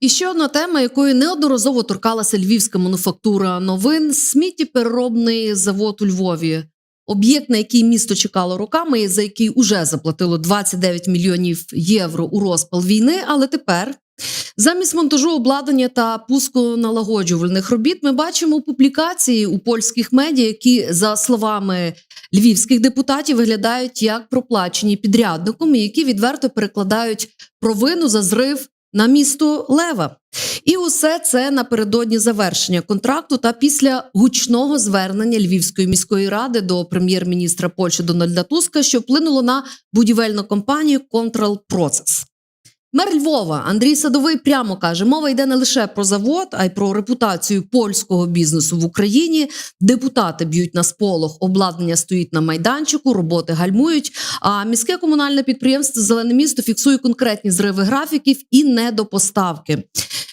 І ще одна тема, якою неодноразово торкалася львівська мануфактура новин сміттєпереробний завод у Львові. Об'єкт, на який місто чекало роками, і за який уже заплатило 29 мільйонів євро у розпал війни. Але тепер, замість монтажу обладнання та пуску налагоджувальних робіт, ми бачимо публікації у польських медіа, які, за словами львівських депутатів, виглядають як проплачені підрядником, і які відверто перекладають провину за зрив на місто Лева. І усе це напередодні завершення контракту та після гучного звернення Львівської міської ради до прем'єр-міністра Польщі Дональда Туска, що вплинуло на будівельну компанію Control Process. Мер Львова Андрій Садовий прямо каже: мова йде не лише про завод, а й про репутацію польського бізнесу в Україні. Депутати б'ють на сполох, обладнання стоїть на майданчику, роботи гальмують. А міське комунальне підприємство Зелене місто фіксує конкретні зриви графіків і недопоставки.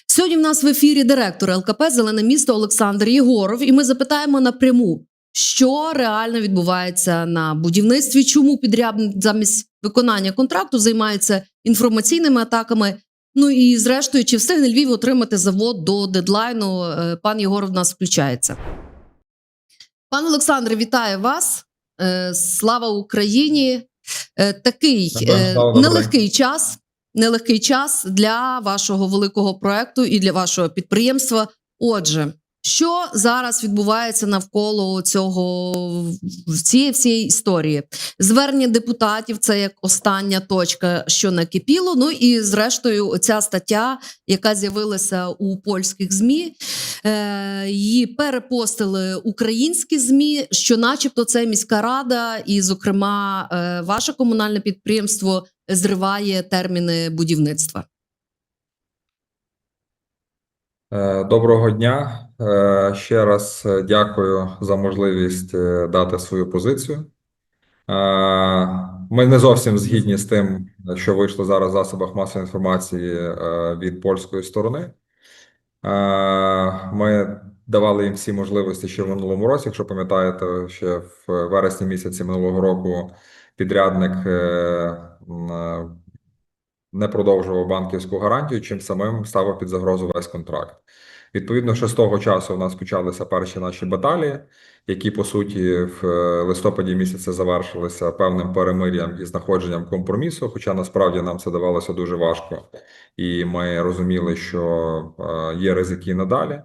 Сьогодні в нас в ефірі директор ЛКП Зелене місто Олександр Єгоров, і ми запитаємо напряму, що реально відбувається на будівництві, чому підрядник замість виконання контракту займається інформаційними атаками. Ну і зрештою, чи встигне Львів отримати завод до дедлайну? Е, Пан Єгоров в нас включається. Пан Олександре, вітаю вас. Е, Слава Україні! Е, Такий е, добрий. нелегкий час. Нелегкий час для вашого великого проекту і для вашого підприємства. Отже, що зараз відбувається навколо цього цієї всієї історії? Звернення депутатів це як остання точка, що накипіло. Ну і зрештою, оця стаття, яка з'явилася у польських змі, е, її перепостили українські змі, що, начебто, це міська рада, і, зокрема, е, ваше комунальне підприємство зриває терміни будівництва. Е, Доброго дня. Е, Ще раз е, дякую за можливість е, дати свою позицію. Е, Ми не зовсім згідні з тим, що вийшло зараз в засобах масової інформації е, від польської сторони. Е, Ми давали їм всі можливості ще в минулому році. Якщо пам'ятаєте, ще в вересні місяці минулого року підрядник е, е, не продовжував банківську гарантію, чим самим ставив під загрозу весь контракт. Відповідно, ще з того часу у нас почалися перші наші баталії, які по суті в е, листопаді місяці завершилися певним перемир'ям і знаходженням компромісу. Хоча насправді нам це давалося дуже важко, і ми розуміли, що е, є ризики надалі.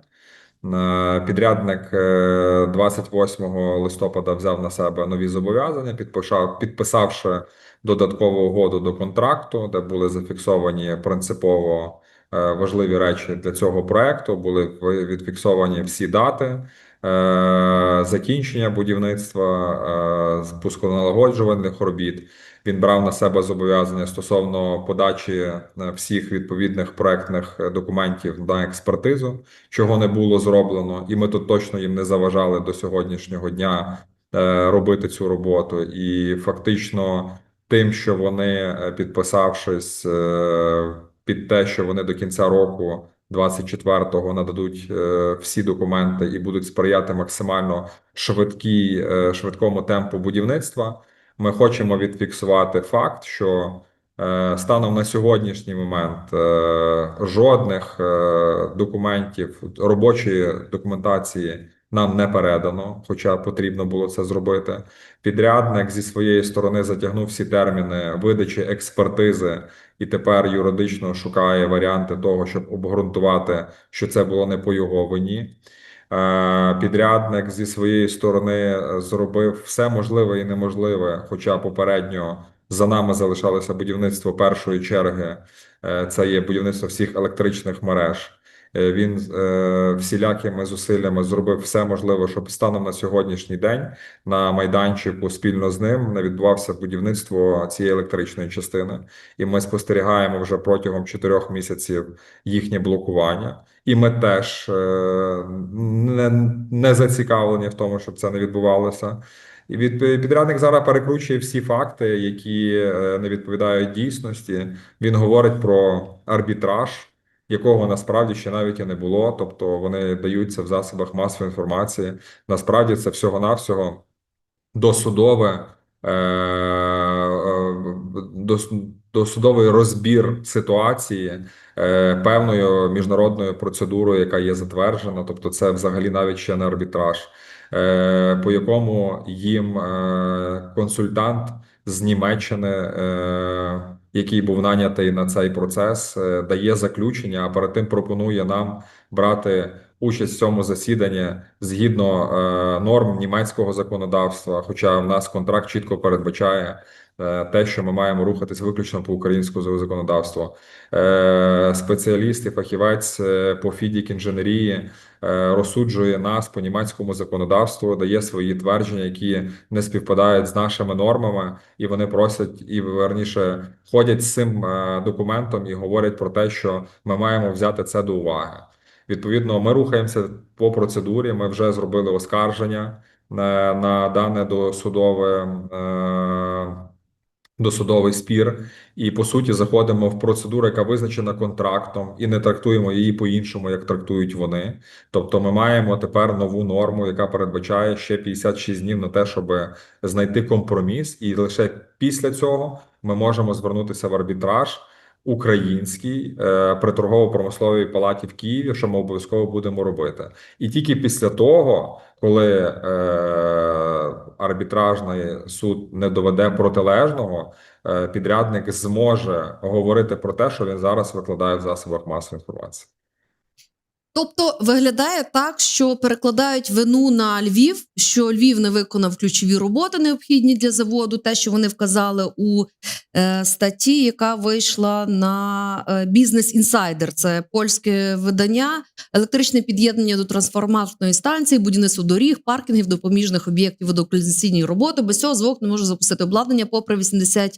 Е, Підрядник е, 28 листопада взяв на себе нові зобов'язання, підписав, підписавши додаткову угоду до контракту, де були зафіксовані принципово е, важливі речі для цього проекту. Були відфіксовані всі дати е, закінчення будівництва, е, спусконалагоджувальних робіт. Він брав на себе зобов'язання стосовно подачі е, всіх відповідних проектних документів на експертизу, чого не було зроблено, і ми тут точно їм не заважали до сьогоднішнього дня е, робити цю роботу. І фактично, тим, що вони, е, підписавшись е, під те, що вони до кінця року 24-го нададуть е, всі документи і будуть сприяти максимально швидкій, е, швидкому темпу будівництва. Ми хочемо відфіксувати факт, що е, станом на сьогоднішній момент жодних документів робочої документації нам не передано, хоча потрібно було це зробити. Підрядник зі своєї сторони затягнув всі терміни видачі експертизи і тепер юридично шукає варіанти того, щоб обґрунтувати, що це було не по його вині. Е, Підрядник зі своєї сторони е, зробив все можливе і неможливе, хоча попередньо за нами залишалося будівництво першої черги. Е, Це є будівництво всіх електричних мереж. Е, Він е, всілякими зусиллями зробив все можливе, щоб станом на сьогоднішній день на майданчику спільно з ним не відбувався будівництво цієї електричної частини. І ми спостерігаємо вже протягом чотирьох місяців їхнє блокування. І ми теж е, не, не зацікавлені в тому, щоб це не відбувалося. І від підрядник зараз перекручує всі факти, які не відповідають дійсності. Він говорить про арбітраж, якого насправді ще навіть і не було. Тобто вони даються в засобах масової інформації. Насправді це всього-навсього досудове, е, е, досудовий розбір ситуації е, певною міжнародною процедурою, яка є затверджена, тобто це взагалі навіть ще не арбітраж, по якому їм консультант з Німеччини, який був нанятий на цей процес, е, дає заключення, а перед тим пропонує нам брати участь в цьому засіданні згідно е, норм німецького законодавства. Хоча в нас контракт чітко передбачає е, те, що ми маємо рухатись виключно по українському законодавству. Спеціаліст і фахівець по фідік інженерії розсуджує нас по німецькому законодавству, дає свої твердження, які не співпадають з нашими нормами, і вони просять і верніше ходять з цим е, документом і говорять про те, що ми маємо взяти це до уваги. Відповідно, ми рухаємося по процедурі. Ми вже зробили оскарження на, на дане досудове е, досудовий спір, і по суті заходимо в процедуру, яка визначена контрактом, і не трактуємо її по-іншому, як трактують вони. Тобто, ми маємо тепер нову норму, яка передбачає ще 56 днів на те, щоб знайти компроміс, і лише після цього ми можемо звернутися в арбітраж український е, при торгово-промисловій палаті в Києві, що ми обов'язково будемо робити. І тільки після того, коли е, арбітражний суд не доведе протилежного, е, підрядник зможе говорити про те, що він зараз викладає в засобах масової інформації. Тобто виглядає так, що перекладають вину на Львів, що Львів не виконав ключові роботи, необхідні для заводу. Те, що вони вказали у е, статті, яка вийшла на Business Insider. Це польське видання, електричне під'єднання до трансформаторної станції, будівництво доріг, паркінгів, допоміжних об'єктів водокалізаційної роботи. Без цього звук не може запустити обладнання попри 80%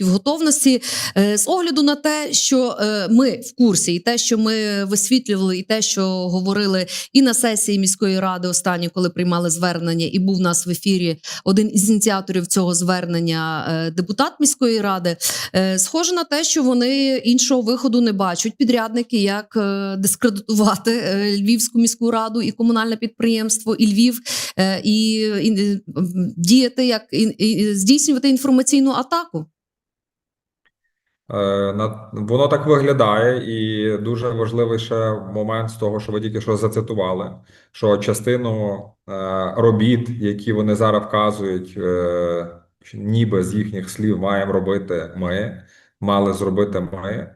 готовності. Е, з огляду на те, що е, ми в курсі, і те, що ми висвітлювали, і те, що говорили і на сесії міської ради останні, коли приймали звернення, і був у нас в ефірі один із ініціаторів цього звернення, е, депутат міської ради. Е, Схоже на те, що вони іншого виходу не бачать підрядники, як е, дискредитувати Львівську міську раду і комунальне підприємство, і Львів, і, діяти як і здійснювати інформаційну атаку. Е, на- Воно так виглядає, і дуже важливий ще момент з того, що ви тільки що зацитували, що частину е, робіт, які вони зараз вказують, е, ніби з їхніх слів маємо робити ми, мали зробити ми,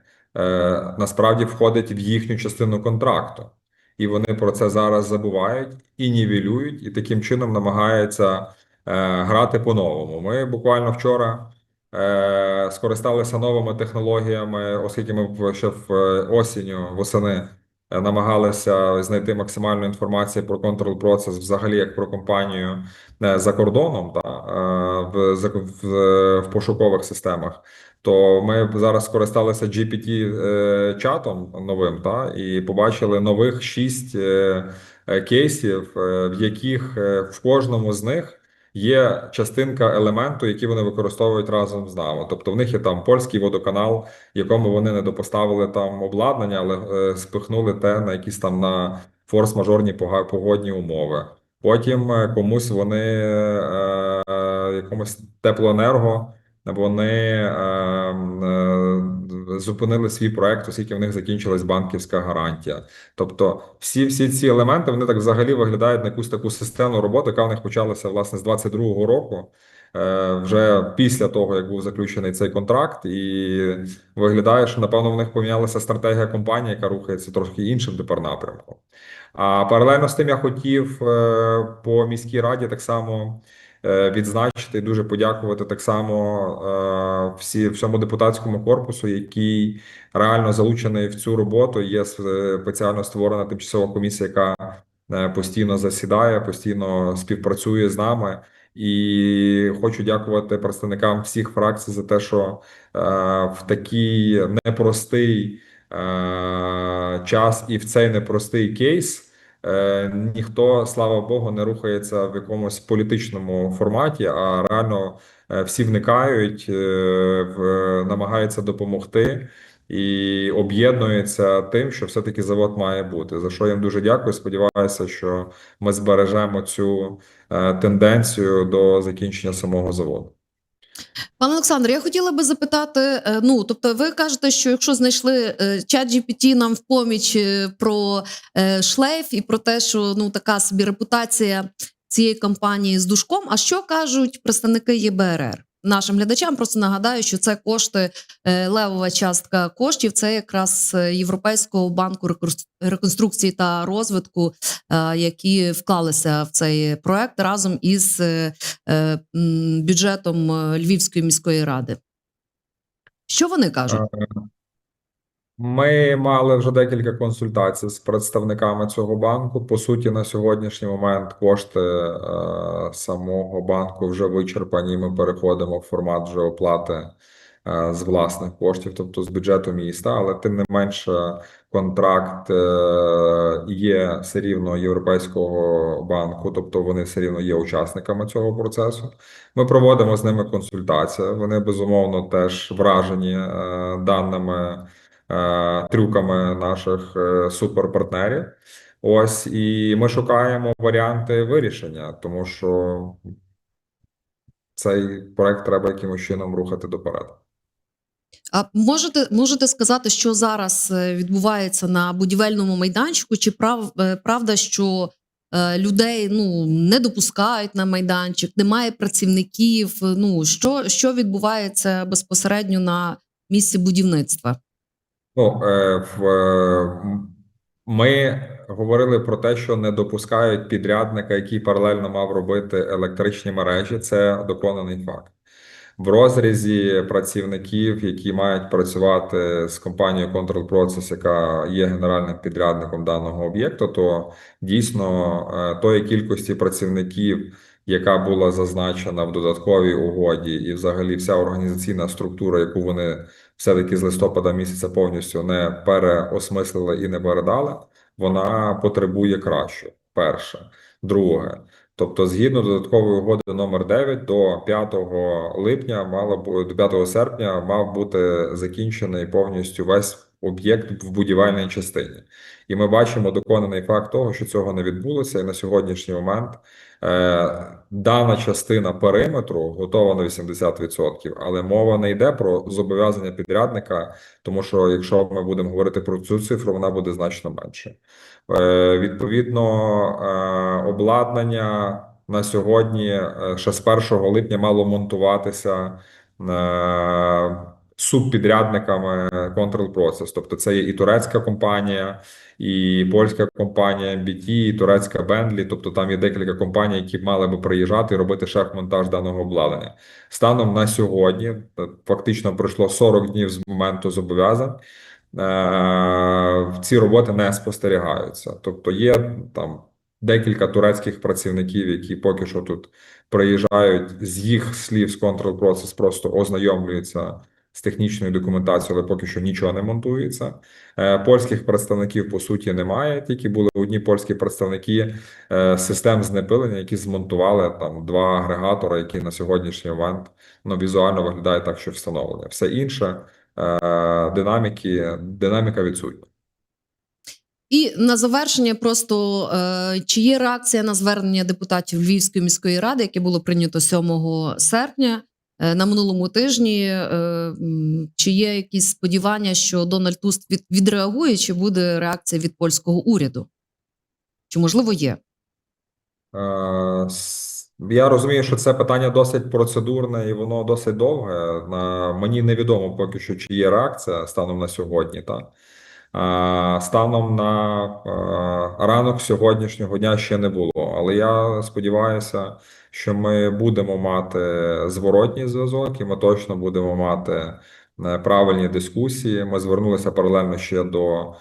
насправді входить в їхню частину контракту. І вони про це зараз забувають і нівелюють, і таким чином намагаються грати по-новому. Ми буквально вчора. Е, скористалися новими технологіями, оскільки ми ще в е, осінню, восени е, намагалися знайти максимальну інформацію про контрол процес, взагалі як про компанію за кордоном, та в, в, в пошукових системах. То ми зараз скористалися GPT чатом новим, та і побачили нових шість кейсів, в яких в кожному з них є частинка елементу, які вони використовують разом з нами. Тобто в них є там польський водоканал, якому вони не допоставили там обладнання, але е, спихнули те на якісь там на форс-мажорні погодні умови. Потім е, комусь вони е, якомусь теплоенерго. Вони е, е, зупинили свій проект, оскільки в них закінчилась банківська гарантія. Тобто, всі, всі ці елементи вони так взагалі виглядають на якусь таку системну роботу, яка в них почалася власне з 22-го року, е, вже після того, як був заключений цей контракт, і виглядає, що напевно в них помінялася стратегія компанії, яка рухається трошки іншим тепер напрямком. А паралельно з тим я хотів е, по міській раді так само відзначити і дуже подякувати так само е, всі всьому депутатському корпусу, який реально залучений в цю роботу. Є с- спеціально створена тимчасова комісія, яка е, постійно засідає, постійно співпрацює з нами. І хочу дякувати представникам всіх фракцій за те, що е, в такий непростий е, час і в цей непростий кейс. Е, ніхто, слава Богу, не рухається в якомусь політичному форматі, а реально е, всі вникають, е, намагаються допомогти і об'єднуються тим, що все-таки завод має бути. За що їм дуже дякую. Сподіваюся, що ми збережемо цю тенденцію до закінчення самого заводу. Пане Олександр, я хотіла би запитати: е, ну тобто, ви кажете, що якщо знайшли е, чат GPT нам в поміч е, про е, шлейф і про те, що ну така собі репутація цієї компанії з душком. А що кажуть представники ЄБРР? Нашим глядачам просто нагадаю, що це кошти е, левова частка коштів. Це якраз е, Європейського банку реконструкції та розвитку, е, які вклалися в цей проект разом із бюджетом Львівської міської ради. Що вони кажуть? Ми мали вже декілька консультацій з представниками цього банку. По суті, на сьогоднішній момент кошти е, самого банку вже вичерпані. Ми переходимо в формат вже оплати е, з власних коштів, тобто з бюджету міста. Але тим не менше, контракт е, є все рівно Європейського банку, тобто вони все рівно є учасниками цього процесу. Ми проводимо з ними консультації. Вони безумовно теж вражені е, даними трюками наших е, суперпартнерів. Ось і ми шукаємо варіанти вирішення, тому що цей проект треба якимось чином рухати доперед. А можете можете сказати, що зараз е, відбувається на будівельному майданчику? Чи прав, е, правда, що е, людей ну не допускають на майданчик, немає працівників? Ну що, що відбувається безпосередньо на місці будівництва? Ну, е, в, е, ми говорили про те, що не допускають підрядника, який паралельно мав робити електричні мережі. Це доконаний факт. В розрізі працівників, які мають працювати з компанією Control Process, яка є генеральним підрядником даного об'єкту, то дійсно е, тої кількості працівників, яка була зазначена в додатковій угоді, і взагалі вся організаційна структура, яку вони все-таки з листопада місяця повністю не переосмислили і не передали, вона потребує краще. Перше. Друге. Тобто, згідно додаткової угоди номер 9, до 5 липня мало до 5 серпня мав бути закінчений повністю весь об'єкт в будівельній частині. І ми бачимо доконаний факт того, що цього не відбулося, і на сьогоднішній момент дана частина периметру готова на 80%, але мова не йде про зобов'язання підрядника, тому що якщо ми будемо говорити про цю цифру, вона буде значно менше. Е, Відповідно, е, обладнання на сьогодні е, ще з 1 липня мало монтуватися е, субпідрядниками Control Process. Тобто це є і турецька компанія, і польська компанія MBT, і турецька Bentley. Тобто там є декілька компаній, які мали би приїжджати і робити шеф-монтаж даного обладнання. Станом на сьогодні, фактично пройшло 40 днів з моменту зобов'язань. Е, ці роботи не спостерігаються. Тобто є там декілька турецьких працівників, які поки що тут приїжджають з їх слів з Control Process, просто ознайомлюються з технічною документацією, але поки що нічого не монтується. Е, Польських представників по суті немає. Тільки були одні польські представники е, систем знепилення, які змонтували там два агрегатори, які на сьогоднішній момент ну, візуально виглядають так, що встановлені. Все інше е, динаміки, динаміка відсутня. І на завершення, просто чи є реакція на звернення депутатів Львівської міської ради, яке було прийнято 7 серпня на минулому тижні? Е, чи є якісь сподівання, що Дональд Туск відреагує, чи буде реакція від польського уряду? Чи можливо є? Е, Я розумію, що це питання досить процедурне і воно досить довге. Мені невідомо поки що, чи є реакція станом на сьогодні. Та А, станом на ранок сьогоднішнього дня ще не було. Але я сподіваюся, що ми будемо мати зворотній зв'язок, і ми точно будемо мати е, правильні дискусії. Ми звернулися паралельно ще до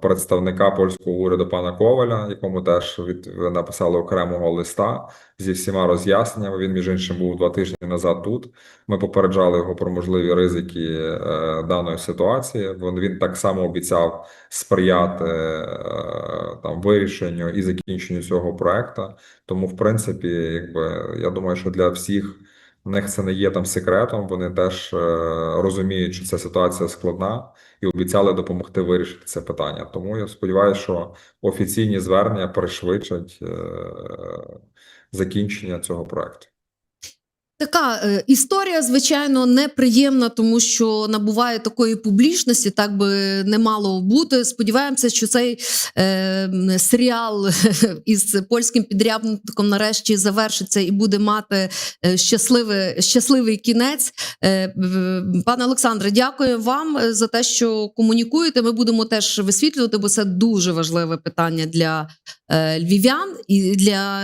представника польського уряду пана Коваля, якому теж від написали окремого листа зі всіма роз'ясненнями. Він, між іншим, був два тижні назад тут. Ми попереджали його про можливі ризики е, даної ситуації. Він, він так само обіцяв сприяти е, там вирішенню і закінченню цього проекту. Тому, в принципі, якби я думаю, що для всіх. В них це не є там секретом. Вони теж е, розуміють, що ця ситуація складна, і обіцяли допомогти вирішити це питання. Тому я сподіваюся, що офіційні звернення пришвидшать е, закінчення цього проекту. Така е, історія, звичайно, неприємна, тому що набуває такої публічності, так би не мало бути. Сподіваємося, що цей е, серіал із польським підрядником нарешті завершиться і буде мати е, щасливий, щасливий кінець. Е, пане Олександре, дякую вам е, за те, що комунікуєте. Ми будемо теж висвітлювати, бо це дуже важливе питання для е, львів'ян і для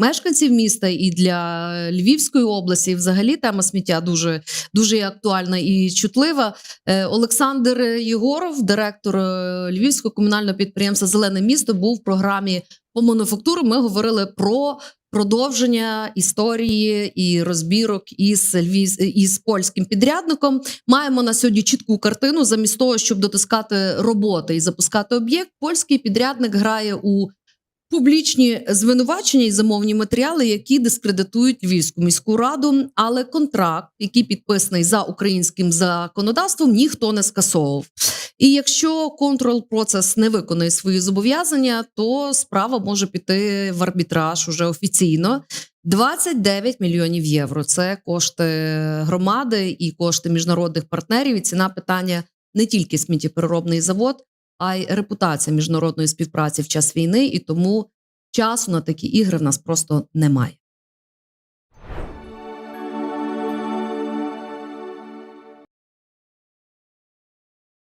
мешканців міста, і для Львівської області. І взагалі тема сміття дуже, дуже актуальна і чутлива. Е, Олександр Єгоров, директор е, Львівського комунального підприємства Зелене місто, був в програмі по мануфактуру. Ми говорили про. Продовження історії і розбірок із Львів із польським підрядником маємо на сьогодні чітку картину. Замість того, щоб дотискати роботи і запускати об'єкт, польський підрядник грає у публічні звинувачення і замовні матеріали, які дискредитують Львівську міську раду. Але контракт, який підписаний за українським законодавством, ніхто не скасовував. І якщо контрол процес не виконує свої зобов'язання, то справа може піти в арбітраж уже офіційно. 29 мільйонів євро. Це кошти громади і кошти міжнародних партнерів. І ціна питання не тільки сміттєпереробний завод, а й репутація міжнародної співпраці в час війни. І тому часу на такі ігри в нас просто немає.